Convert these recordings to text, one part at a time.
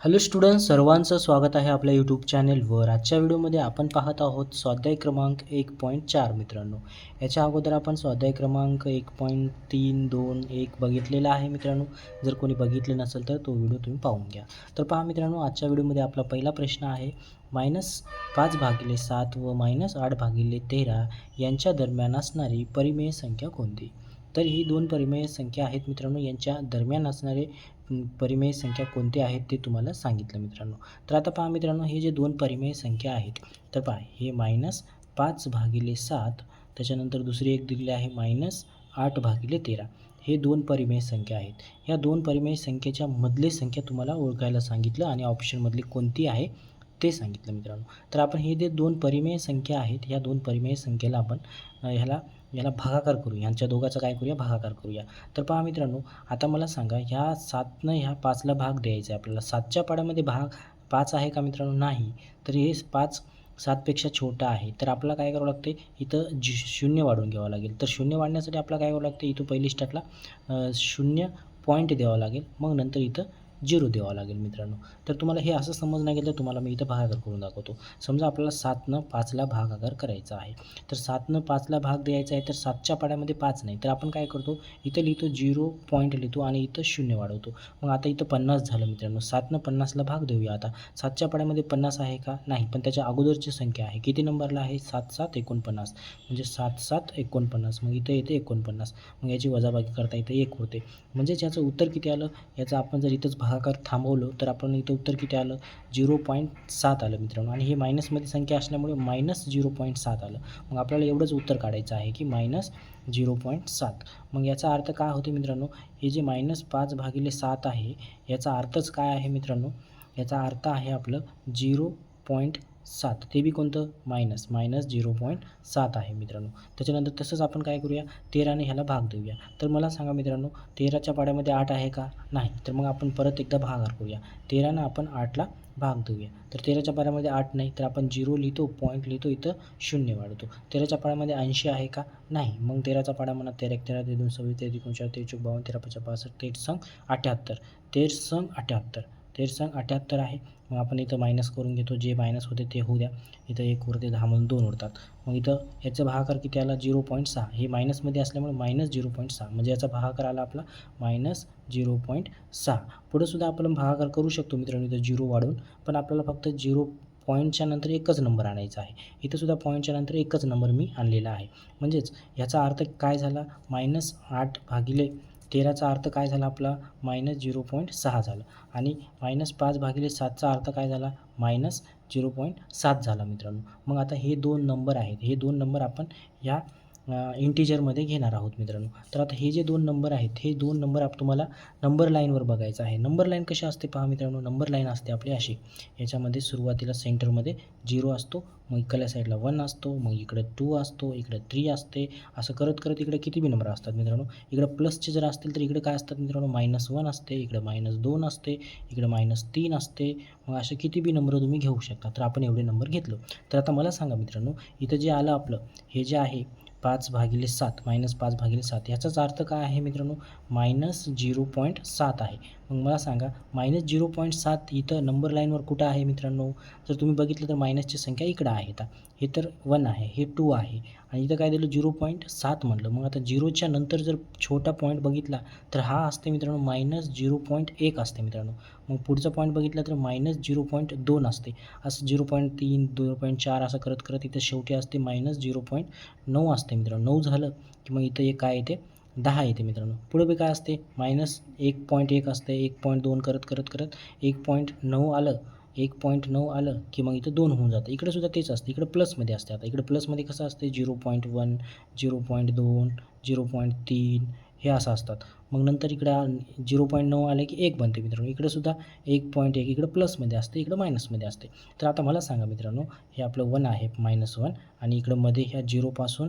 Hello student सर्वांचं स्वागत आहे आपल्या यूट्यूब चॅनेलवर. आजच्या व्हिडिओमध्ये आपण पाहत आहोत स्वाध्याय क्रमांक एक पॉईंट चार मित्रांनो. याच्या अगोदर आपण स्वाध्याय क्रमांक एक पॉईंट तीन दोन एक बघितलेला आहे मित्रांनो. जर कोणी बघितले नसेल तर तो व्हिडिओ तुम्ही पाहून घ्या. तर पहा मित्रांनो आजच्या व्हिडिओमध्ये आपला पहिला प्रश्न आहे मायनस पाच भागिले सात व मायनस आठ भागिले तेरा यांच्या दरम्यान असणारी परिमेय संख्या कोणती? तर ही दोन परिमेय संख्या आहेत मित्रांनो. यांच्या दरम्यान असणारे परिमेय संख्या कोणती आहेत ते तुम्हाला सांगितलं मित्रांनो. तर आता पहा मित्रांनो हे जे दोन परिमेय संख्या आहेत तर पहा हे मायनस पाच भागिले सात त्याच्यानंतर दुसरी एक दिलेली आहे मायनस आठ भागिले तेरा. हे दोन परिमेय संख्या आहेत. ह्या दोन परिमेय संख्येच्या मधली संख्या तुम्हाला ओळखायला सांगितलं आणि ऑप्शनमधली कोणती आहे ते सांगितलं मित्रांनो. तर आपण हे जे दोन परिमेय संख्या आहेत ह्या दोन परिमेय संख्येला आपण ह्याला याला भागाकार करू यांच्या दोघाचा काय करूया? भागाकार करूया. तर पहा मित्रांनो आता मला सांगा ह्या सातनं ह्या पाचला भाग द्यायचा आहे आपल्याला. सातच्या पाड्यामध्ये भाग पाच आहे का मित्रांनो? नाही. तर हे पाच सातपेक्षा छोटा आहे. तर आपल्याला काय करावं लागते इथं जी शून्य वाढून घ्यावं लागेल. तर शून्य वाढण्यासाठी आपल्याला काय करावं लागते इथं पहिली स्टार्टला शून्य पॉईंट द्यावं लागेल. मग नंतर इथं झिरो द्यावं लागेल मित्रांनो. तर तुम्हाला हे असं समज नाही गेलं तुम्हाला मी इथं भागाकार करून दाखवतो. समजा आपल्याला सातनं पाचला भागाकार करायचा आहे. तर सातनं पाचला भाग द्यायचा आहे तर सातच्या पाड्यामध्ये पाच नाही. तर आपण काय करतो इथं लिहितो झिरो पॉईंट लिहितो आणि इथं शून्य वाढवतो. मग आता इथं पन्नास झालं मित्रांनो. सातनं पन्नासला भाग देऊया आता. सातच्या पाड्यामध्ये पन्नास आहे का? नाही. पण त्याच्या अगोदरची संख्या आहे. किती नंबरला आहे? सात सात एकोणपन्नास. म्हणजे सात सात एकोणपन्नास. मग इथं येते एकोणपन्नास. मग याची वजाबाकी करता इथं एक होते. म्हणजेच याचं उत्तर किती आलं? याचं आपण जर इथंच भाग भागाकार थांबवलं तर आपण इथं उत्तर किती आलं? झिरो पॉईंट सात आलं मित्रांनो. आणि हे मायनसमध्ये संख्या असल्यामुळे मायनस झिरो पॉईंट सात आलं. मग आपल्याला एवढंच उत्तर काढायचं आहे की मायनस झिरो पॉईंट सात. मग याचा अर्थ काय होते मित्रांनो? हे जे मायनस पाच भागिले सात आहे याचा अर्थच काय आहे मित्रांनो? याचा अर्थ आहे आपलं झिरो पॉईंट सात. ते बी कोणतं? मायनस. मायनस झिरो पॉईंट सात आहे मित्रांनो. त्याच्यानंतर तसंच आपण काय करूया? तेराने ह्याला भाग देऊया. तर मला सांगा मित्रांनो तेराच्या पाड्यामध्ये आठ आहे का? नाही. तर मग आपण परत एकदा भागार करूया. तेरानं आपण आठला भाग देऊया. तर तेराच्या पाड्यामध्ये आठ नाही तर आपण झिरो लिहितो पॉईंट लिहितो इथं शून्य वाढवतो तेराच्या पाड्यामध्ये ऐंशी आहे का? नाही. मग तेराचा पाडा म्हणा तेरा एक तेरा ते दोन सव्वीस तेरा एकोणचाळ तेरा चौक बावन्न तेरा पचा पासष्ट तेर संग अठ्याहत्तर. तेर संग अठ्याहत्तर. संग अठ्याहत्तर आहे. मग आपण इथं मायनस करून घेतो जे मायनस होते ते होऊ द्या. इथं एक उरते दहामधून दोन उरतात मग इथं याचा भागाकार किती आला? झिरो पॉईंट सहा. हे मायनसमध्ये असल्यामुळे मायनस झिरो पॉईंट सहा. म्हणजे याचा भागाकार आला आपला मायनस झिरो पॉईंट सहा. पुढंसुद्धा आपण भागाकार करू शकतो मित्रांनो इथं झिरो वाढून. पण आपल्याला फक्त झिरो पॉईंटच्या नंतर एकच नंबर आणायचा आहे. इथं सुद्धा पॉईंटच्या नंतर एकच नंबर मी आणलेला आहे. म्हणजेच ह्याचा अर्थ काय झाला? मायनस आठ भागिले तेराचा अर्थ काय झाला आपला? मायनस झिरो पॉईंट सहा झालं. आणि मायनस पाच भागिले सातचा अर्थ काय झाला? मायनस झिरो पॉईंट सात झाला मित्रांनो. मग आता हे दोन नंबर आहेत. हे दोन नंबर आपण ह्या इंटिजरमध्ये घेणार आहोत मित्रांनो. तर आता हे जे दोन नंबर आहेत हे दोन नंबर आप तुम्हाला नंबर लाईनवर बघायचं आहे. नंबर लाईन कशी असते पहा मित्रांनो. नंबर लाईन असते आपली अशी. याच्यामध्ये सुरुवातीला सेंटरमध्ये झिरो असतो मग इकडल्या साईडला वन असतो मग इकडं टू असतो इकडं थ्री असते. असं करत करत इकडे किती बी नंबर असतात मित्रांनो. इकडं प्लसचे जर असतील तर इकडे काय असतात मित्रांनो? मायनस वन असते इकडं मायनस दोन असते इकडं मायनस तीन असते. मग असे किती बी नंबर तुम्ही घेऊ शकता. तर आपण एवढे नंबर घेतलो. तर आता मला सांगा मित्रांनो इथं जे आलं आपलं हे जे आहे पाच भागिले सात मायनस पाच भागिले सात. याचाच अर्थ काय आहे मित्रांनो? मायनस झिरो पॉईंट सात आहे. मग मला सांगा मायनस झिरो पॉईंट सात इथं नंबर लाईनवर कुठं आहे मित्रांनो? जर तुम्ही बघितलं तर मायनसची संख्या इकडं आहे. आता हे तर वन आहे हे टू आहे. आणि इथं काय दिलं? झिरो पॉईंट सात म्हटलं. मग आता झिरोच्या नंतर जर छोटा पॉईंट बघितला तर हा असते मित्रांनो मायनस झिरो पॉईंट एक असते मित्रांनो. मग पुढचा पॉईंट बघितला तर मायनस झिरो पॉईंट दोन असते. असं झिरो पॉईंट तीन झिरो पॉईंट चार असं करत करत इथं शेवटी असते मायनस झिरो पॉईंट नऊ असते मित्रांनो. नऊ झालं की मग इथं एक काय येते? दहा येते मित्रांनो. पुढे बी काय असते? मायनस एक पॉईंट एक असते. एक पॉईंट दोन करत करत करत एक पॉईंट नऊ आलं. एक पॉईंट नऊ आलं की मग इथं दोन होऊन जातं. इकडे सुद्धा तेच असतं. इकडे प्लसमध्ये असते. आता इकडे प्लसमध्ये कसं असते? Zero point one zero point दोन झिरो पॉईंट तीन हे असं असतात. मग नंतर इकडं झिरो पॉईंट नऊ आले की एक बनते मित्रांनो. इकडे सुद्धा एक पॉईंट एक इकडं प्लसमध्ये असते इकडं मायनसमध्ये असते. तर आता मला सांगा मित्रांनो हे आपलं वन आहे मायनस वन आणि इकडं मध्ये ह्या झिरोपासून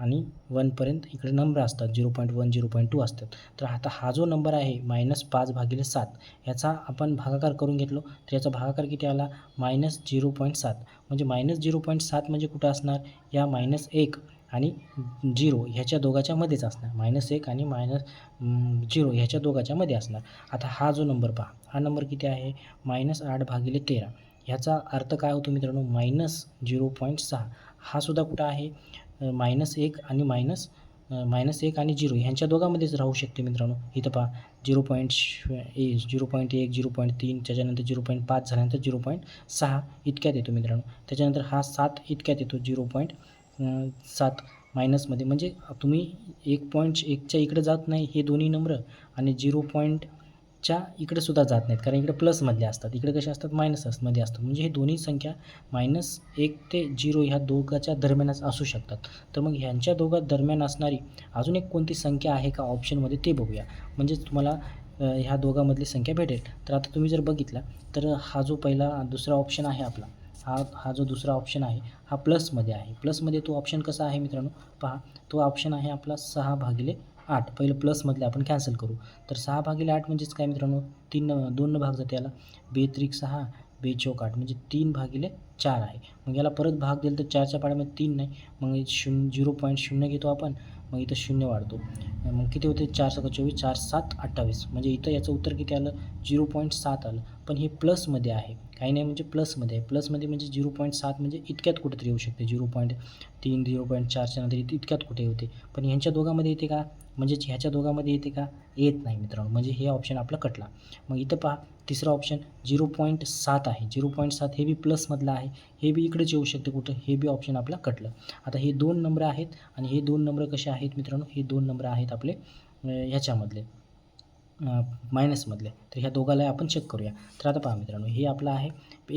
आणि वनपर्यंत इकडे नंबर असतात zero point one zero point two असतात. तर आता हा जो नंबर आहे मायनस पाच भागिले सात याचा आपण भागाकार करून घेतलो तर याचा भागाकार किती आला? मायनस झिरो पॉईंट सात. म्हणजे मायनस झिरो पॉईंट सात म्हणजे कुठं असणार? या मायनस एक आणि झिरो ह्याच्या दोघाच्या मध्येच असणार. मायनस एक आणि मायनस झिरो ह्याच्या दोघाच्या मध्ये असणार. आता हा जो नंबर पहा हा नंबर किती आहे? मायनस आठ भागिले तेरा. ह्याचा अर्थ काय होतो मित्रांनो? मायनस झिरो पॉईंट सहा. हा सुद्धा कुठं आहे? मायनस एक आणि मायनस मायनस एक आणि झिरो ह्यांच्या दोघांमध्येच राहू शकते मित्रांनो. इथं पहा झिरो पॉईंट ए झिरो पॉईंट एक झिरो पॉईंट तीन त्याच्यानंतर झिरो पॉईंट पाच झाल्यानंतर झिरो पॉईंट सहा इतक्यात येतो मित्रांनो. त्याच्यानंतर हा सात इतक्यात येतो झिरो पॉईंट सात मायनसमध्ये म्हणजे तुम्ही एक पॉईंट एकच्या इकडे जात नाही हे दोन्ही नंबर आणि झिरो पॉईंट च्या इकडे सुद्धा जात नाहीत. कारण इकडे प्लसमधले असतात. इकडे कसे असतात? मायनसमध्ये असतात. म्हणजे हे दोन्ही संख्या मायनस एक ते झिरो ह्या दोघाच्या दरम्यानच असू शकतात. तर मग ह्यांच्या दोघा दरम्यान असणारी अजून एक कोणती संख्या आहे का ऑप्शनमध्ये ते बघूया. म्हणजेच तुम्हाला ह्या दोघांमधली संख्या भेटेल. तर आता तुम्ही जर बघितला तर हा जो पहिला दुसरा ऑप्शन आहे आपला हा हा जो दुसरा ऑप्शन आहे हा प्लसमध्ये आहे. प्लसमध्ये तो ऑप्शन कसा आहे मित्रांनो? पहा तो ऑप्शन आहे आपला सहा भागिले आठ पहिलं प्लसमधले आपण कॅन्सल करू. तर सहा भागिले आठ म्हणजेच काय मित्रांनो? तीन दोन भाग जाते याला. बेत्रिक सहा बेचौक आठ म्हणजे तीन भागिले चार आहे. मग याला परत भाग दिला तर चारच्या पाड्यामध्ये तीन नाही. मग शून्य झिरो पॉईंट शून्य घेतो आपण. मग इथं शून्य वाढतो. मग किती होते? चार सका चोवीस चार सात अठ्ठावीस. म्हणजे इथं याचं उत्तर किती आलं? झिरो पॉईंट सात आलं. पण हे प्लसमध्ये आहे. काही नाही म्हणजे प्लसमध्ये आहे. प्लसमध्ये म्हणजे झिरो पॉईंट सात म्हणजे इतक्यात कुठेतरी येऊ शकते. झिरो पॉईंट तीन झिरो पॉईंट चारच्या नंतर इथे इतक्यात कुठे होते? पण ह्यांच्या दोघांमध्ये येते का? म्हणजेच ह्याच्या दोघांमध्ये येते का येत नाही मित्रांनो. म्हणजे हे ऑप्शन आपला कटला. मग इथं पहा तिसरा ऑप्शन झिरो पॉईंट सात आहे. झिरो पॉईंट सात हे बी प्लसमधलं आहे. हे बी इकडेच येऊ शकते कुठं? हे बी ऑप्शन आपला कटलं. आता हे दोन नंबर आहेत आणि हे दोन नंबर कसे आहेत मित्रांनो? हे दोन नंबर आहेत आपले ह्याच्यामधले मायनसमधले तर ह्या दोघाला आपण चेक करूया. तर आता पहा मित्रांनो हे आपलं आहे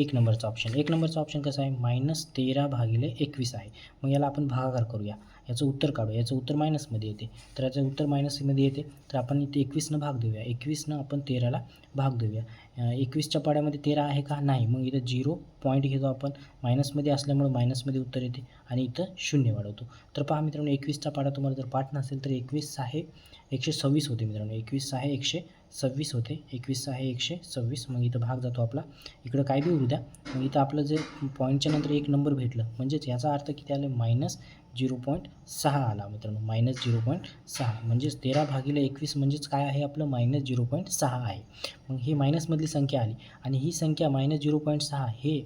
एक नंबरचा ऑप्शन एक नंबरचा ऑप्शन कसा आहे? मायनस तेरा भागिले एकवीस आहे. मग याला आपण भागाकार करूया. याचं उत्तर काढू याचं उत्तर मायनसमध्ये येते. तर याचं उत्तर मायनसमध्ये येते. तर आपण इथे एकवीसनं भाग देऊया. एकवीसनं आपण तेराला भाग देऊया. एकवीसच्या पाड्यामध्ये तेरा आहे का? नाही. मग इथं झिरो पॉईंट घेतो आपण. मायनसमध्ये असल्यामुळं मायनसमध्ये उत्तर येते आणि इथं शून्य वाढवतो. तर पहा मित्रांनो एकवीसचा पाडा तुम्हाला जर पाठ नसेल तर एकवीस आहे एकशे सव्वीस होते मित्रांनो. एकवीस आहे एकशे सव्वीस होते. एकवीस आहे एकशे सव्वीस. मग इथं भाग जातो आपला. इकडं काय बी उरू द्या. मग इथं आपलं जे पॉईंटच्या नंतर एक नंबर भेटलं म्हणजेच याचा अर्थ किती आलं? मायनस झिरो पॉईंट सहा आला मित्रांनो मायनस झिरो पॉईंट सहा. म्हणजेच तेरा भागिले एकवीस म्हणजेच काय आहे आपलं? मायनस झिरो पॉईंट सहा आहे. मग ही मायनसमधली संख्या आली आणि ही संख्या मायनस झिरो पॉईंट सहा हे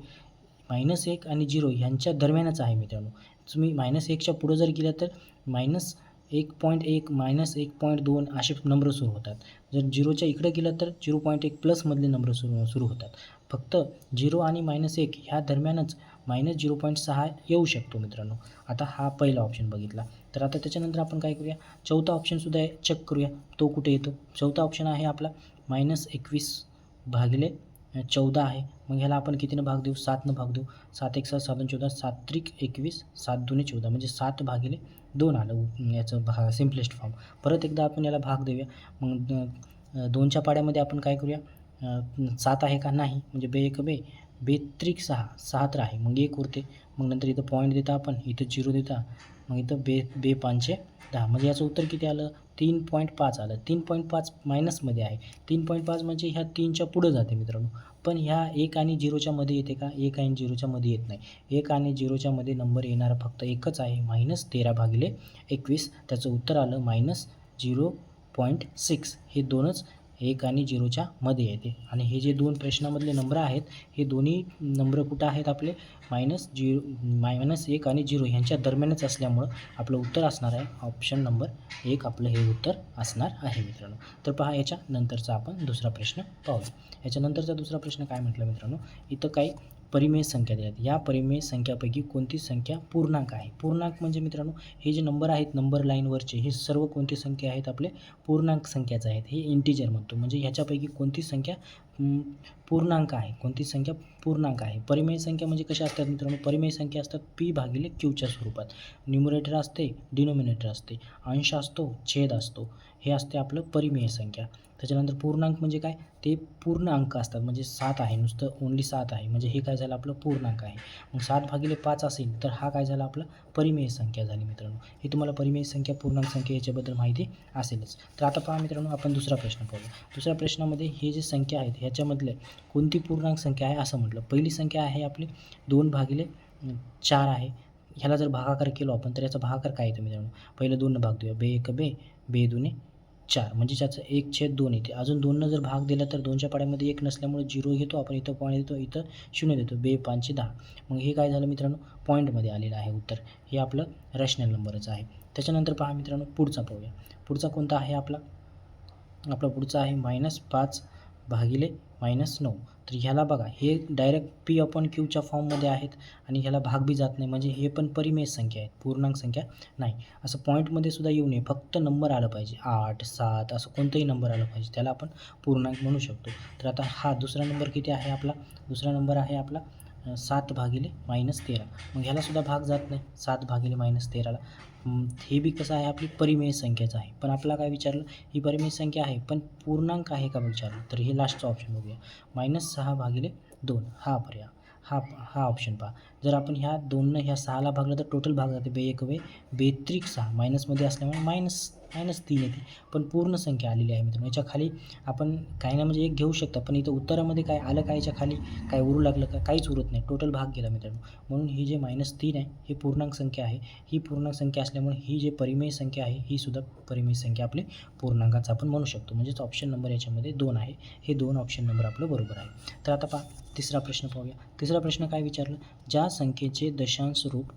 मायनस एक आणि झिरो ह्यांच्या दरम्यानच आहे मित्रांनो. तुम्ही मायनस एकच्या पुढं जर गेलं तर मायनस एक पॉईंट एक मायनस एक पॉईंट दोन असे नंबर सुरू होतात. जर झिरोच्या इकडे गेलं तर झिरो पॉईंट एक प्लसमधले नंबर सुरू सुरू होतात. फक्त झिरो आणि मायनस एक ह्या दरम्यानच मायनस झिरो पॉईंट सहा येऊ शकतो मित्रांनो. आता हा पहिला ऑप्शन बघितला. तर आता त्याच्यानंतर आपण काय करूया? चौथा ऑप्शनसुद्धा चेक करूया. तो कुठे येतो? चौथा ऑप्शन आहे आपला मायनस एकवीस भागिले चौदा आहे. मग ह्याला आपण कितीनं भाग देऊ? सातनं भाग देऊ. सात एक सात साधून चौदा सात त्रिक एकवीस सात दोन्ही चौदा. म्हणजे सात भागिले दोन आलं याचं भा सिम्पलेस्ट फॉर्म परत एकदा आपण याला भाग देऊया. मग दोनच्या पाड्यामध्ये आपण काय करूया? सात आहे का? नाही. म्हणजे बे एक बे. बेत्रिक सहा सहा तर आहे मग एक उरते. मग नंतर इथं पॉईंट देता आपण इथं झिरो देता. मग इथं बे बे पाचशे दहा. म्हणजे याचं उत्तर किती आलं? तीन पॉईंट पाच आलं. तीन पॉईंट पाच मायनसमध्ये आहे. तीन पॉईंट पाच म्हणजे ह्या तीनच्या पुढं जाते मित्रांनो. पण ह्या एक आणि झिरोच्या मध्ये येते का? एक आणि झिरोच्या मध्ये येत नाही. एक आणि झिरोच्या मध्ये नंबर येणारा फक्त एकच आहे. मायनस तेरा भागिले एकवीस. त्याचं उत्तर आलं मायनस झिरो पॉईंट सिक्स हे दोनच एक आणि झिरोच्या मध्ये येते. आणि हे जे दोन प्रश्नामधले नंबर आहेत हे दोन्ही नंबर कुठं आहेत आपले? मायनस झिरो मायनस एक आणि झिरो ह्यांच्या दरम्यानच असल्यामुळं आपलं उत्तर असणार आहे. ऑप्शन नंबर एक आपलं हे उत्तर असणार आहे मित्रांनो. तर पहा याच्या नंतरचा आपण दुसरा प्रश्न पाहूया. याच्यानंतरचा दुसरा प्रश्न काय म्हटलं मित्रांनो? इथं काही परिमेय संख्या दिल्यात या परिमेय संख्यापैकी कोणती संख्या पूर्णांक आहे? पूर्णांक म्हणजे मित्रांनो हे जे नंबर आहेत नंबर लाईनवरचे हे सर्व कोणती संख्या आहेत? आपले पूर्णांक संख्याच आहेत. हे इंटिजर म्हणतो. म्हणजे ह्याच्यापैकी कोणती संख्या पूर्णांक आहे? कोणती संख्या पूर्णांक आहे? परिमेय संख्या म्हणजे कशा असतात मित्रांनो? परिमेय संख्या असतात पी भागिले क्यूच्या स्वरूपात. न्युमरेटर असते डिनोमिनेटर असते. अंश असतो छेद असतो. हे असते आपलं परिमेय संख्या. त्याच्यानंतर पूर्णांक म्हणजे काय? ते पूर्ण अंक असतात. म्हणजे सात आहे. नुसतं ओन्ली सात आहे. म्हणजे हे काय झालं? आपलं पूर्णांक आहे. मग सात भागिले पाच असेल तर हा काय झाला आपला? परिमेय संख्या झाली मित्रांनो. हे तुम्हाला परिमेय संख्या पूर्णांक संख्या याच्याबद्दल माहिती असेलच. तर आता पहा मित्रांनो आपण दुसरा प्रश्न पाहूया. दुसऱ्या प्रश्नामध्ये हे जे संख्या आहेत ह्याच्यामधले कोणती पूर्णांक संख्या आहे असं म्हटलं. पहिली संख्या आहे आपली दोन भागिले चार आहे. ह्याला जर भागाकार केलो आपण तर याचा भागाकार काय येतो मित्रांनो? पहिलं दोन भाग देऊया. बे एक बे बे दुने चार म्हणजे त्याचं एक छेद दोन येते. अजून दोननं जर भाग दिला तर दोनच्या पाड्यामध्ये एक नसल्यामुळे झिरो घेतो आपण इथं पॉईंट देतो इथं शून्य देतो बे पाचशे दहा. मग हे काय झालं मित्रांनो? पॉईंटमध्ये आलेलं आहे उत्तर. हे आपलं रॅशनल नंबरच आहे. त्याच्यानंतर पहा मित्रांनो पुढचा पाहूया. पुढचा कोणता आहे आपला? आपला पुढचा आहे मायनस पाच भागिले मायनस नऊ. तर ह्याला बघा हे डायरेक्ट पी अपॉन क्यूच्या फॉर्ममध्ये आहेत आणि ह्याला भाग बी जात नाही. म्हणजे हे पण परिमेय संख्या आहेत पूर्णांक संख्या नाही. असं पॉईंटमध्ये सुद्धा येऊ नये. फक्त नंबर आलं पाहिजे. आठ सात असं कोणताही नंबर आलं पाहिजे. त्याला आपण पूर्णांक म्हणू शकतो. तर आता हा दुसरा नंबर किती आहे आपला? दुसरा नंबर आहे आपला सात भागिले मायनस तेरा. मग ह्यालासुद्धा भाग जात नाही. सात भागिले मायनस तेराला. हे बी कसं आहे? आपली परिमेय संख्याच आहे. पण आपला काय विचारलं? ही परिमेय संख्या आहे पण पूर्णांक आहे का विचारलं? तर हे लास्टचा ऑप्शन बघूया. मायनस सहा भागिले दोन. हा पर्याय. हा हा ऑप्शन पहा. जर आपण ह्या दोननं ह्या सहाला भागलं तर टोटल भाग जाते बे एक वे. बेत्रिक सहा. मायनसमध्ये असल्यामुळे मायनस मायनस तीन येते. पण पूर्ण संख्या आलेली आहे मित्रांनो. याच्या खाली आपण काही ना म्हणजे एक घेऊ शकता. पण इथं उत्तरामध्ये काय आलं काय याच्या खाली? काय उरू लागलं का? काहीच उरत नाही. टोटल भाग गेला मित्रांनो. म्हणून ही जे मायनस तीन आहे ही पूर्णांक संख्या आहे. ही पूर्णांक संख्या असल्यामुळे ही जे परिमेय संख्या आहे ही सुद्धा परिमेय संख्या आपली पूर्णांकाचा आपण म्हणू शकतो. म्हणजेच ऑप्शन नंबर याच्यामध्ये दोन आहे. हे दोन ऑप्शन नंबर आपलं बरोबर आहे. तर आता पहा तिसरा प्रश्न पाहूया. तिसरा प्रश्न काय विचारलं? ज्या संख्येचे दशांश रूप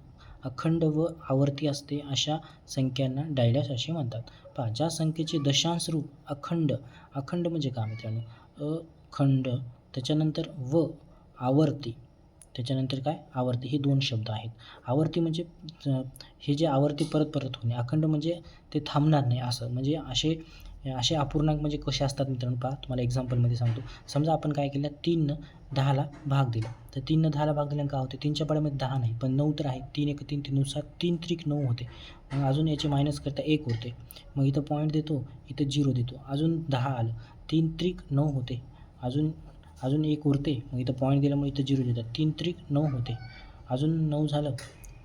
अखंड व आवर्ती असते अशा संख्यांना डायडॅश असे म्हणतात. पहा ज्या संख्येचे दशांश रूप अखंड अखंड म्हणजे काय मित्रांनो? अखंड त्याच्यानंतर व आवर्ती. त्याच्यानंतर काय? आवर्ती. हे दोन शब्द आहेत. आवर्ती म्हणजे हे जे आवर्ती परत परत होणे. अखंड म्हणजे ते थांबणार नाही असं. म्हणजे असे असे अपूर्णांक म्हणजे कसे असतात मित्रांनो? पहा तुम्हाला एक्झाम्पलमध्ये सांगतो. समजा आपण काय केलं? तीननं दहाला भाग दिला. तर तीननं दहाला भाग दिल्यानं का होते? तीनच्या पाड्यामध्ये दहा नाही पण नऊ तर आहे तीन एक तीन तीननुसार तीन त्रिक नऊ होते. मग अजून याचे मायनस करता एक होते. मग इथं पॉईंट देतो इथं झिरो देतो. अजून दहा आलं. तीन त्रिक नऊ होते. अजून अजून एक उरते. मग इथं पॉईंट दिल्यामुळे इथं झिरो देतात. तीन त्रिक नऊ होते. अजून नऊ झालं.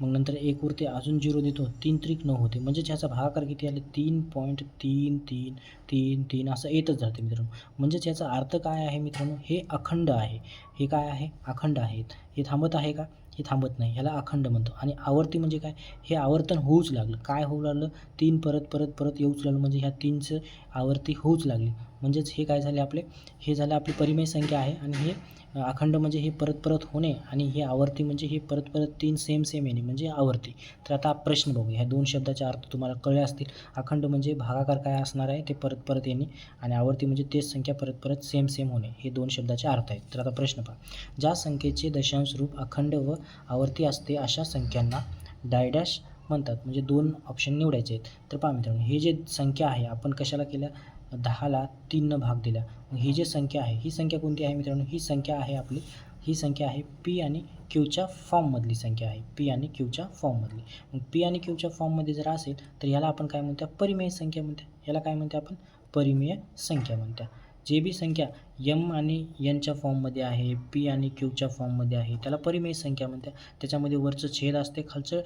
मग नंतर एक उरते अजून झिरो देतो तीन त्रिक नऊ होते. म्हणजे ह्याचा भागाकार किती आले? तीन पॉईंट तीन तीन तीन तीन असं येतच जाते मित्रांनो. म्हणजेच ह्याचा अर्थ काय आहे मित्रांनो? हे अखंड आहे. हे काय आहे? अखंड आहेत हे थांबत आहे का? हे थांबत नाही. ह्याला अखंड म्हणतो. आणि आवर्ती म्हणजे काय? हे आवर्तन होऊच लागलं. काय होऊ लागलं? तीन परत परत परत येऊच लागलं. म्हणजे ह्या तीनचं आवर्ती होऊच लागली. म्हणजेच हे काय झाले आपले? हे झालं आपली परिमेय संख्या आहे. आणि हे अखंड म्हणजे हे परत परत होणे आणि हे आवर्ती म्हणजे हे परत परत तीन सेम सेम येणे म्हणजे आवर्ती. तर आता प्रश्न बघूया. ह्या दोन शब्दाचे अर्थ तुम्हाला कळले असतील. अखंड म्हणजे भागाकार काय असणार आहे? ते परत परत येणे आणि आवर्ती म्हणजे तेच संख्या परत परत सेम सेम होणे. हे दोन शब्दाचे अर्थ आहेत. तर आता प्रश्न पहा. ज्या संख्येचे दशांश रूप अखंड व आवर्ती असते अशा संख्यांना डायडॅश म्हणतात. म्हणजे दोन ऑप्शन निवडायचे आहेत. तर पहा मित्रांनो हे जे संख्या आहे आपण कशाला केल्या? दहाला तीननं भाग दिला. मग ही जी संख्या आहे ही संख्या कोणती आहे मित्रांनो? ही संख्या आहे आपली ही संख्या आहे पी आणि क्यूच्या फॉर्ममधली संख्या आहे. पी आणि क्यूच्या फॉर्ममधली मग पी आणि क्यूच्या फॉर्ममध्ये जर असेल तर याला आपण काय म्हणतो परिमेय संख्या म्हणतो याला काय म्हणतो आपण? परिमेय संख्या म्हणतो जे बी संख्या यम आणि एनच्या फॉर्ममध्ये आहे पी आणि क्यूच्या फॉर्ममध्ये आहे त्याला परिमेय संख्या म्हणते त्याच्यामध्ये वरचं छेद असते खालचं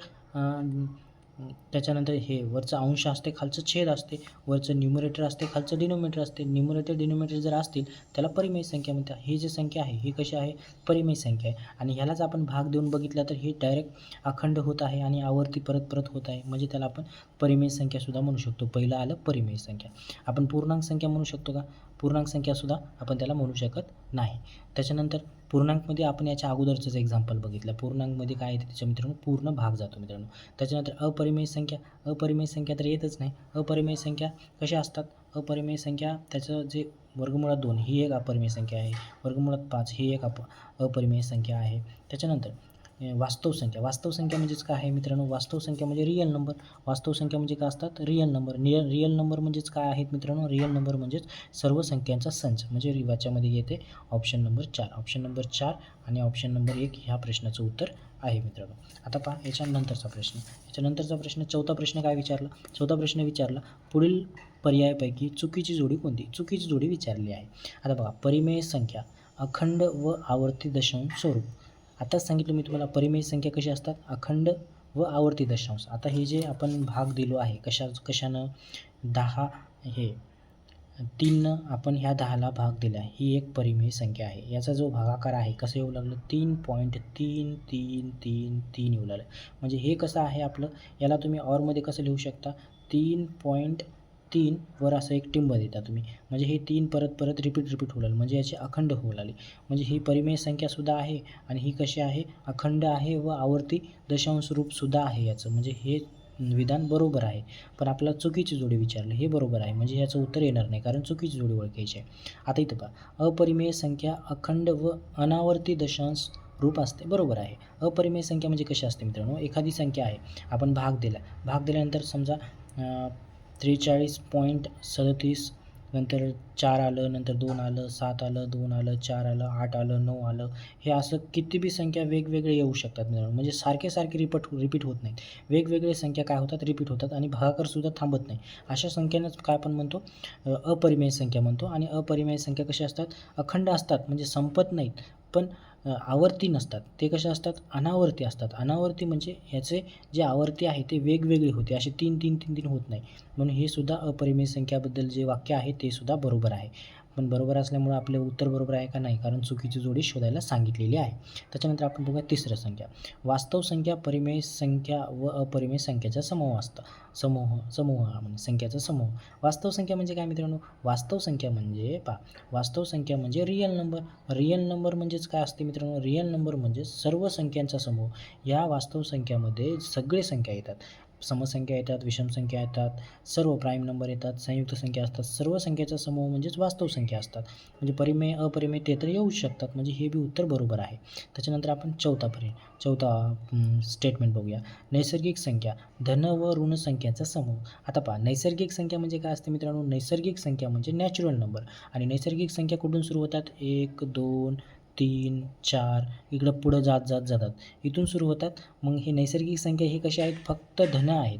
त्याच्यानंतर हे वरचं अंश असते खालचं छेद असते वरचं न्युमरेटर असते खालचं डिनोमिनेटर असते. न्युमरेटर डिनोमिनेटर जर असतील त्याला परिमेय संख्या म्हणतात. ही जी संख्या आहे ही कशी आहे? परिमेय संख्या आहे. आणि ह्यालाच आपण भाग देऊन बघितला तर ही डायरेक्ट अखंड होत आहे आणि आवर्ती परत परत होत आहे. म्हणजे त्याला आपण परिमेय संख्यासुद्धा म्हणू शकतो. पहिलं आलं परिमेय संख्या. आपण पूर्णांक संख्या म्हणू शकतो का? पूर्णांक संख्यासुद्धा आपण त्याला म्हणू शकत नाही. त्याच्यानंतर पूर्णांकमध्ये आपण याच्या अगोदरचंच एक्झाम्पल बघितलं. पूर्णांकमध्ये काय येते त्याच्या मित्रांनो? पूर्ण भाग जातो मित्रांनो. त्याच्यानंतर अपरिमेय संख्या. अपरिमेय संख्या तर येतच नाही. अपरिमेय संख्या कशा असतात? अपरिमेय संख्या त्याचं जे वर्गमुळात दोन ही एक अपरिमेय संख्या आहे. वर्गमुळात पाच ही एक अप अपरिमेय संख्या आहे. त्याच्यानंतर वास्तव संख्या. वास्तव संख्या म्हणजेच काय आहे मित्रांनो? वास्तव संख्या म्हणजे रिअल नंबर वास्तव संख्या म्हणजे काय असतात? Real number real real number म्हणजेच काय आहेत मित्रांनो? रिअल नंबर म्हणजेच सर्व संख्यांचा संच. म्हणजे रिवाच्यामध्ये येते ऑप्शन नंबर चार. ऑप्शन नंबर चार आणि ऑप्शन नंबर एक ह्या प्रश्नाचं उत्तर आहे मित्रांनो. आता पहा याच्यानंतरचा प्रश्न. याच्यानंतरचा प्रश्न चौथा प्रश्न काय विचारला? चौथा प्रश्न विचारला पुढील पर्यायापैकी चुकीची जोडी कोणती? चुकीची जोडी विचारली आहे. आता बघा परिमेय संख्या अखंड व आवर्ती दशांश स्वरूप. आताच सांगितलं मी तुम्हाला परिमेय संख्या कशी असतात? अखंड व आवर्ती दशांश. आता हे जे आपण भाग दिलो आहे कशा कशानं? दहा हे तीननं आपण ह्या दहाला भाग दिला ही एक परिमेय संख्या आहे. याचा जो भागाकार आहे कसं येऊ लागलं? तीन पॉईंट तीन तीन तीन तीन येऊ लागलं. म्हणजे हे कसं आहे आपलं? याला तुम्ही ऑरमध्ये कसं लिहू शकता? तीन पॉईंट तीन वर असं एक टिंब देता तुम्ही. म्हणजे हे तीन परत परत रिपीट रिपीट होऊ लागलं म्हणजे याची अखंड होऊ लागली म्हणजे ही परिमेय संख्यासुद्धा आहे आणि ही कशी आहे? अखंड आहे व आवर्ती दशांश रूपसुद्धा आहे याचं. म्हणजे हे विधान बरोबर आहे. पण आपल्याला चुकीची जोडी विचारली. हे बरोबर आहे. म्हणजे याचं उत्तर येणार नाही. कारण चुकीची जोडी ओळखायची आहे. आता इथं पहा. अपरिमेय संख्या अखंड व अनावर्ती दशांश रूप असते. बरोबर आहे. अपरिमेय संख्या म्हणजे कशी असते मित्रांनो? एखादी संख्या आहे. आपण भाग दिला. भाग दिल्यानंतर समजा त्रेचाळीस पॉईंट सदतीस नंतर चार आलं नंतर दोन आलं सात आलं दोन आलं चार आलं आठ आलं नऊ आलं. हे असं किती बी संख्या वेगवेगळे येऊ शकतात मित्रांनो. म्हणजे सारखे सारखे रिपीट रिपीट हो, होत नाहीत. वेगवेगळे संख्या काय होतात? रिपीट होतात आणि भागाकारसुद्धा थांबत नाही. अशा संख्येनंच काय आपण म्हणतो? अपरिमेय संख्या म्हणतो. आणि अपरिमेय संख्या कशा असतात? अखंड असतात. म्हणजे संपत नाहीत. पण आवर्ती नसतात. ते कसे असतात? अनावर्ती असतात. अनावर्ती म्हणजे ह्याचे जे आवर्ती आहे ते वेगवेगळे होते. असे तीन तीन तीन तीन होत नाही. म्हणून हे सुद्धा अपरिमेय संख्याबद्दल जे वाक्य आहे ते सुद्धा बरोबर आहे. पण बरोबर असल्यामुळं आपले उत्तर बरोबर आहे का नाही? कारण चुकीची जोडी शोधायला सांगितलेली आहे. त्याच्यानंतर आपण बघूया तिसरं संख्या. वास्तव संख्या परिमेय संख्या व अपरिमेय संख्याचा समूह असतं. समूह समूह हा म्हणजे संख्याचा समूह. वास्तव संख्या म्हणजे काय मित्रांनो? वास्तव संख्या म्हणजे पा वास्तव संख्या म्हणजे रिअल नंबर रिअल नंबर म्हणजेच काय असते मित्रांनो? रिअल नंबर म्हणजे सर्व संख्यांचा समूह. या वास्तव संख्यामध्ये सगळे संख्या येतात. समसंख्या येतात विषमसंख्या येतात सर्व प्राईम नंबर येतात संयुक्त संख्या असतात सर्व संख्येचा समूह म्हणजेच वास्तव संख्या असतात. म्हणजे परिमेय अपरिमेय ते तर येऊ शकतात. म्हणजे हे बी उत्तर बरोबर आहे. त्याच्यानंतर आपण चौथा पर्याय चौथा स्टेटमेंट बघूया. नैसर्गिक संख्या धन व ऋण संख्यांचा समूह. आता पहा नैसर्गिक संख्या म्हणजे काय असते मित्रांनो? नैसर्गिक संख्या म्हणजे नॅचरल नंबर आणि नैसर्गिक संख्या कुठून सुरू होतात? एक दोन तीन चार इकडं पुढं जात जात जातात. इथून सुरू होतात. मग हे नैसर्गिक संख्या हे कशा आहेत? फक्त धन आहेत.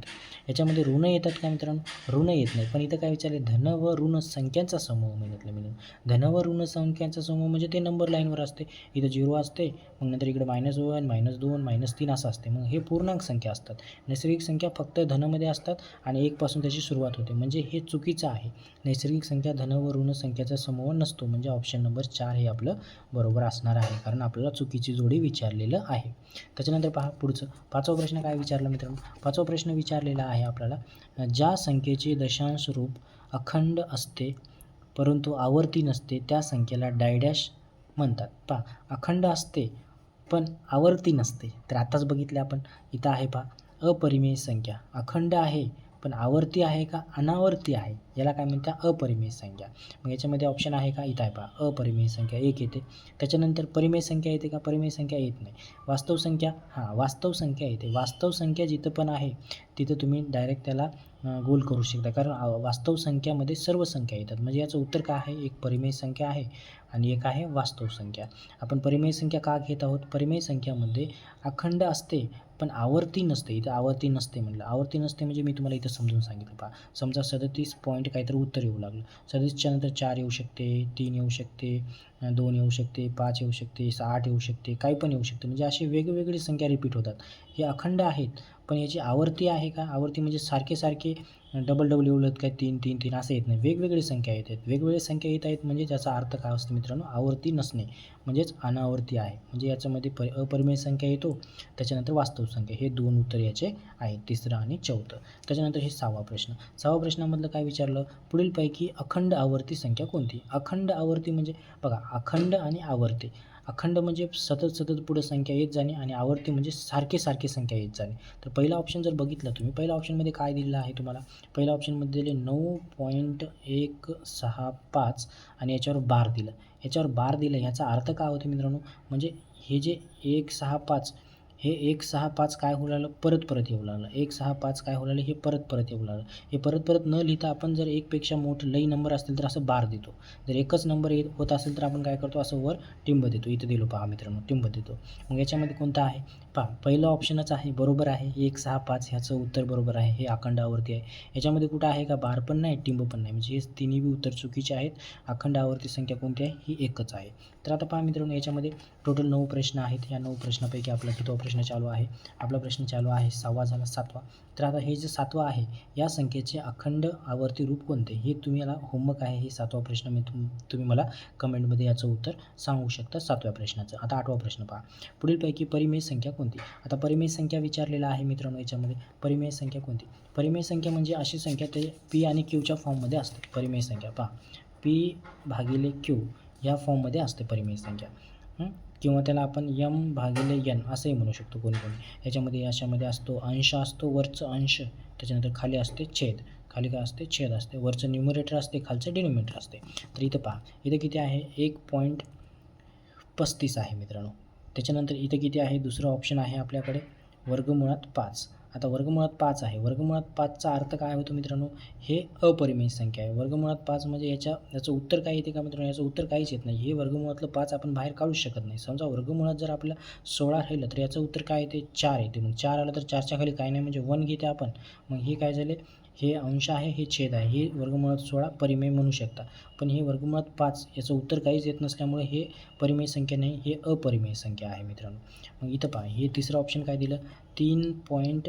याच्यामध्ये ऋण येतात का मित्रांनो? ऋण येत नाही पण इथं काय विचारले? धन व ऋण संख्यांचा समूह म्हटलं मी. धन व ऋण संख्यांचा समूह म्हणजे ते नंबर लाईनवर असते. इथं झिरो असते. मग नंतर इकडे मायनस वन मायनस दोन मायनस तीन असं असते. मग हे पूर्णांक संख्या असतात. नैसर्गिक संख्या फक्त धनमध्ये असतात आणि एकपासून त्याची सुरुवात होते. म्हणजे हे चुकीचं आहे. नैसर्गिक संख्या धन व ऋण संख्याचा समूह नसतो. म्हणजे ऑप्शन नंबर चार हे आपलं बरोबर असणार आहे. कारण आपल्याला चुकीची जोडी विचारलेलं आहे. त्याच्यानंतर पहा पुढचं. पाचवा प्रश्न काय विचारला मित्रांनो? पाचवा प्रश्न विचारलेला आहे आपल्याला. ज्या संख्येचे दशांश रूप अखंड असते परंतु आवर्ती नसते त्या संख्येला डायडॅश म्हणतात. पहा अखंड असते पण आवर्ती नसते. तर आताच बघितले आपण. इथं आहे पहा अपरिमेय संख्या. अखंड आहे पण आवर्ती आहे का अनावर्ती आहे? याला काय म्हणतात? अपरिमेय संख्या. मग याच्यामध्ये ऑप्शन आहे का? इथं आहे पहा. अपरिमेय संख्या एक येते. त्याच्यानंतर परिमेय संख्या येते का? परिमेय संख्या येत नाही. वास्तव संख्या हां वास्तव संख्या येते. वास्तव संख्या जिथं पण आहे तिथं तुम्ही डायरेक्ट त्याला गोल करू शकता. कारण वास्तव संख्यामध्ये सर्व संख्या येतात. म्हणजे याचं उत्तर काय आहे? एक परिमेय संख्या आहे आणि एक आहे वास्तव संख्या. आपण परिमेय संख्या का घेत आहोत? परिमेय संख्यामध्ये अखंड असते. पण आवर्ती नसते इथं आवर्ती नसते म्हटलं आवर्ती नसते म्हणजे मी तुम्हाला इथं समजून सांगितलं पहा. समजा सदतीस पॉईंट काहीतरी उत्तर येऊ लागलं. सदतीसच्या नंतर चार येऊ शकते तीन येऊ शकते दोन येऊ शकते पाच येऊ शकते सहा आठ येऊ शकते काही पण येऊ शकते. म्हणजे अशी वेगवेगळी संख्या रिपीट होतात. हे अखंड आहेत पण याची आवर्ती आहे का? आवर्ती म्हणजे सारखे सारखे डबल डबल एवढं काय तीन तीन तीन असं येत नाही. वेगवेगळी संख्या येत आहेत. वेगवेगळ्या संख्या येत आहेत म्हणजे त्याचा अर्थ काय असतो मित्रांनो? आवर्ती नसणे. म्हणजेच अनावर्ती आहे. म्हणजे याच्यामध्ये परि अपरिमेय संख्या येतो. त्याच्यानंतर वास्तव संख्या. हे दोन उत्तर याचे आहेत. तिसरं आणि चौथं. त्याच्यानंतर हे सहावा प्रश्न. सहावा प्रश्नामधलं काय विचारलं? पुढीलपैकी अखंड आवर्ती संख्या कोणती? अखंड आवर्ती म्हणजे बघा अखंड आणि आवर्ती. अखंड म्हणजे सतत सतत पुढं संख्या येत जाणे आणि आवर्ती म्हणजे सारखे सारखे संख्या येत जाणे. तर पहिला ऑप्शन जर बघितलं तुम्ही पहिल्या ऑप्शनमध्ये काय दिलेलं आहे तुम्हाला? पहिल्या ऑप्शनमध्ये दिले नऊ पॉईंट एक सहा पाच आणि याच्यावर बार दिलं. याच्यावर बार दिलं ह्याचा अर्थ काय होतो मित्रांनो? म्हणजे हे जे एक सहा पाच हे एक सहा पाच काय होऊ लागलं परत परत येऊ लागलं. एक सहा पाच काय होऊ लागलं हे परत परत येऊ लागलं. हे परत परत न लिहिता आपण जर एकपेक्षा मोठं लई नंबर असतील तर असं बार देतो. जर एकच नंबर येत होत असेल तर आपण काय करतो असं वर टिंब देतो. इथं दिलो पहा मित्रांनो टिंब देतो. मग याच्यामध्ये कोणतं आहे? पहा पहिलं ऑप्शनच आहे बरोबर आहे. एक सहा पाच ह्याचं उत्तर बरोबर आहे हे अखंडावरती आहे. याच्यामध्ये कुठं आहे का? बार पण नाही टिंब पण नाही. म्हणजे हे तिन्ही बी उत्तर चुकीचे आहेत. अखंड आवर्ती संख्या कोणती आहे? ही एकच आहे. तर आता पहा मित्रांनो याच्यामध्ये टोटल नऊ प्रश्न आहेत. या नऊ प्रश्नापैकी आपला किती प्रश्न प्रश्न चालू आहे. आपला प्रश्न चालू आहे. सहावा झाला सातवा. तर आता हे जे सातवा आहे या संख्येचे अखंड आवर्ती रूप कोणते? हे तुम्हाला होमवर्क आहे. हे सातवा प्रश्न मी तुम तुम्ही मला कमेंटमध्ये याचं उत्तर सांगू शकता सातव्या प्रश्नाचं. आता आठवा प्रश्न पहा. पुढीलपैकी परिमेय संख्या कोणती? आता परिमेय संख्या विचारलेला आहे मित्रांनो याच्यामध्ये. परिमेय संख्या कोणती? परिमेय संख्या म्हणजे अशी संख्या ते पी आणि क्यूच्या फॉर्ममध्ये असते. परिमेय संख्या पहा. पी भागिले क्यू या फॉर्ममध्ये असते परिमेय संख्या. किंवा त्याला आपण यम भागिले यन असंही म्हणू शकतो कोणी कोणी याच्यामध्ये याच्यामध्ये असतो अंश असतो वरचं अंश त्याच्यानंतर खाली असते छेद. खाली काय असते? छेद असते. वरचं न्युमरेटर असते खालचं डिनोमिनेटर असते. तर इथं पहा इथं किती आहे? एक पॉईंट पस्तीस आहे मित्रांनो. त्याच्यानंतर इथं किती आहे? दुसरं ऑप्शन आहे आपल्याकडे वर्गमुळात पाच. आता वर्गमुळात पाच आहे. वर्गमुळात पाचचा अर्थ काय होतो मित्रांनो? हे अपरिमेय संख्या आहे. वर्गमुळात पाच म्हणजे याच्या याचं उत्तर काय येते का मित्रांनो? याचं उत्तर काहीच येत नाही. हे वर्गमुळातलं पाच आपण बाहेर काढू शकत नाही. समजा वर्गमुळात जर आपलं सोळा राहिलं तर याचं उत्तर काय येते? चार येते. मग चार आलं तर चारच्या खाली काय नाही? म्हणजे वन घेते आपण. मग हे काय झाले? हे अंश आहे हे छेद आहे. हे वर्गमुळात सोळा परिमेय म्हणू शकता. पण हे वर्गमुळात पाच याचं उत्तर काहीच येत नसल्यामुळे हे परिमेय संख्या नाही हे अपरिमेय संख्या आहे मित्रांनो. मग इथं पहा हे तिसरं ऑप्शन काय दिलं? तीन पॉईंट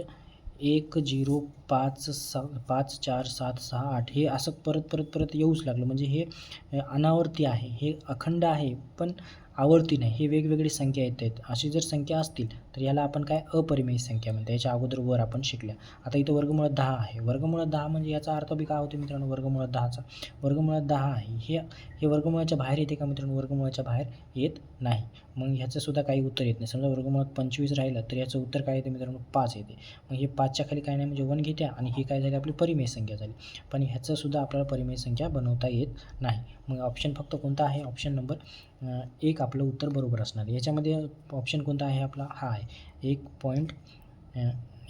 एक झिरो पाच सा पाच चार सात सहा आठ. हे असं परत परत परत येऊच लागलं. म्हणजे हे अनावर्ती आहे हे अखंड आहे पण आवर्ती नाही. हे वेगवेगळी संख्या येत आहेत. अशी जर संख्या असतील तर याला आपण काय अपरिमेय संख्या म्हणतो. याच्या अगोदर वर आपण शिकल्या आता इथं वर्गमुळात दहा आहे. वर्गमुळात दहा म्हणजे याचा अर्थ बी काय होतो मित्रांनो? वर्गमुळात दहाचा. वर्गमुळात दहा आहे. हे हे वर्गमुळाच्या बाहेर येते का मित्रांनो? वर्गमुळाच्या बाहेर येत नाही. मग ह्याचंसुद्धा काही उत्तर येत नाही. समजा वर्गमुळात पंचवीस राहिलं तर याचं उत्तर काय येते मित्रांनो? पाच येते. मग हे पाचच्या खाली काय नाही म्हणजे वन घेत्या आणि ही काय झाली? आपली परिमेय संख्या झाली. पण ह्याचंसुद्धा आपल्याला परिमेय संख्या बनवता येत नाही. मग ऑप्शन फक्त कोणता आहे? ऑप्शन नंबर एक आपलं उत्तर बरोबर असणार. आहे. याच्यामध्ये ऑप्शन कोणता आहे आपला? हा आहे. एक पॉईंट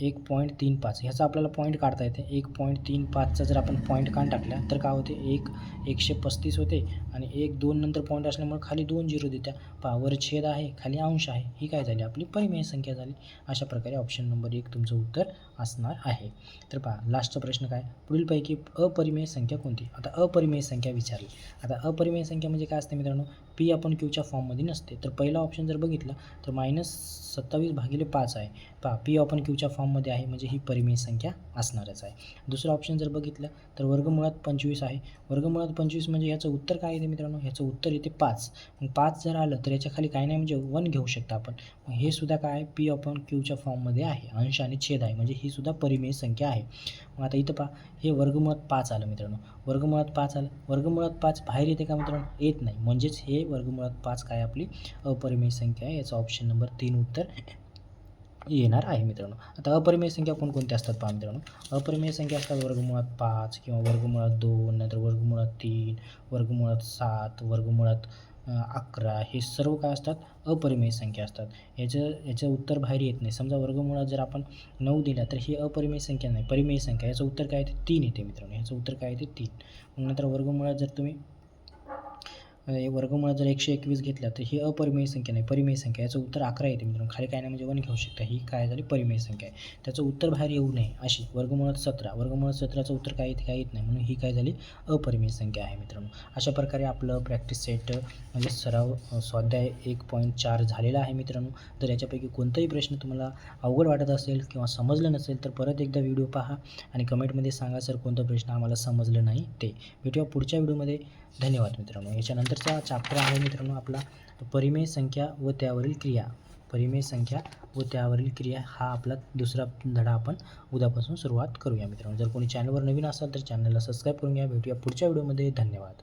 एक पॉईंट तीन पाच. ह्याचा आपल्याला पॉईंट काढता येते. एक पॉईंट तीन पाचचा जर आपण पॉईंट काढून टाकल्या तर काय होते? एक एकशे पस्तीस होते आणि एक दोन नंतर पॉईंट असल्यामुळे खाली दोन झिरो देत्या. पावर छेद आहे खाली अंश आहे. ही काय झाली? आपली परिमेय संख्या झाली. अशा प्रकारे ऑप्शन नंबर एक तुमचं उत्तर असणार आहे. तर पहा लास्टचा प्रश्न काय? पुढीलपैकी अपरिमेय संख्या कोणती? आता अपरिमेय संख्या विचारली. आता अपरिमेय संख्या म्हणजे काय असते मित्रांनो? पी आपण क्यूच्या फॉर्ममध्ये नसते. तर पहिला ऑप्शन जर बघितला तर मायनस सत्तावीस भागिले पाच आहे. पहा पी आपण क्यूच्या फॉर्ममध्ये आहे म्हणजे ही परिमेय संख्या असणारच आहे. दुसरा ऑप्शन जर बघितलं तर वर्गमुळात पंचवीस आहे. वर्गमुळात पंचवीस म्हणजे याचं उत्तर काय येते मित्रांनो? ह्याचं उत्तर येते पाच. मग पाच जर आलं तर याच्या खाली नाही म्हणजे वन घेऊ शकता आपण. मग हे सुद्धा काय? आहे पी आपण क्यूच्या फॉर्ममध्ये आहे. अंश आणि छेद आहे. म्हणजे ही सुद्धा परिमेय संख्या आहे. मग आता इथं पहा हे वर्गमुळात पाच आलं मित्रांनो. वर्गमुळात पाच आलं. वर्गमुळात पाच बाहेर येते का मित्रांनो? येत नाही. म्हणजेच हे वर्गमुळात पाच काय आपली अपरिमेय संख्या आहे. याचं ऑप्शन नंबर तीन उत्तर येणार आहे मित्रांनो. आता अपरिमेय संख्या कोणकोणत्या असतात पहा मित्रांनो. अपरिमेय संख्या असतात वर्गमुळात पाच किंवा वर्गमुळात दोन नंतर वर्गमुळात तीन वर्गमुळात सात वर्गमुळात अकरा हे सर्व काय असतात? अपरिमेय संख्या असतात. याचं याचं उत्तर बाहेर येत नाही. समजा वर्गमुळात जर आपण नऊ दिला तर ही अपरिमेय संख्या नाही परिमेय संख्या. याचं उत्तर काय येते तीन येते मित्रांनो. याचं उत्तर काय येते तीन. मग नंतर वर्गमुळात जर तुम्ही वर्गमुळात जर एकशे एकवीस घेतला तर ही अपरिमेय संख्या नाही परिमेय संख्या. याचं उत्तर अकरा येते मित्रांनो. खाली काय नाही म्हणजे वन घेऊ शकता. ही काय झाली? परिमेय संख्या आहे. त्याचं उत्तर बाहेर येऊ नये. अशी वर्गमुळात सतरा. वर्गमुळात सतराचं उत्तर काय येते काय येत नाही. म्हणून ही काय झाली? अपरिमेय संख्या आहे मित्रांनो. अशा प्रकारे आपलं प्रॅक्टिस सेट म्हणजे सराव स्वाध्याय एक पॉईंट चार झालेला आहे मित्रांनो. जर याच्यापैकी कोणताही प्रश्न तुम्हाला अवघड वाटत असेल किंवा समजलं नसेल तर परत एकदा व्हिडिओ पहा आणि कमेंटमध्ये सांगा सर कोणता प्रश्न आम्हाला समजलं नाही ते. भेटूया पुढच्या व्हिडिओमध्ये. धन्यवाद मित्रांनो. याच्यानंतर शेवटचा चॅप्टर आहे मित्रांनो आपला. परिमेय संख्या व त्यावरील क्रिया. परिमेय संख्या व त्यावरील क्रिया हा आपला दुसरा धडा आपण उद्यापासून सुरुवात करूया मित्रांनो. जर कोणी चॅनलवर नवीन असाल तर चॅनलला सबस्क्राईब करून घ्या. भेटूया पुढच्या व्हिडिओमध्ये धन्यवाद.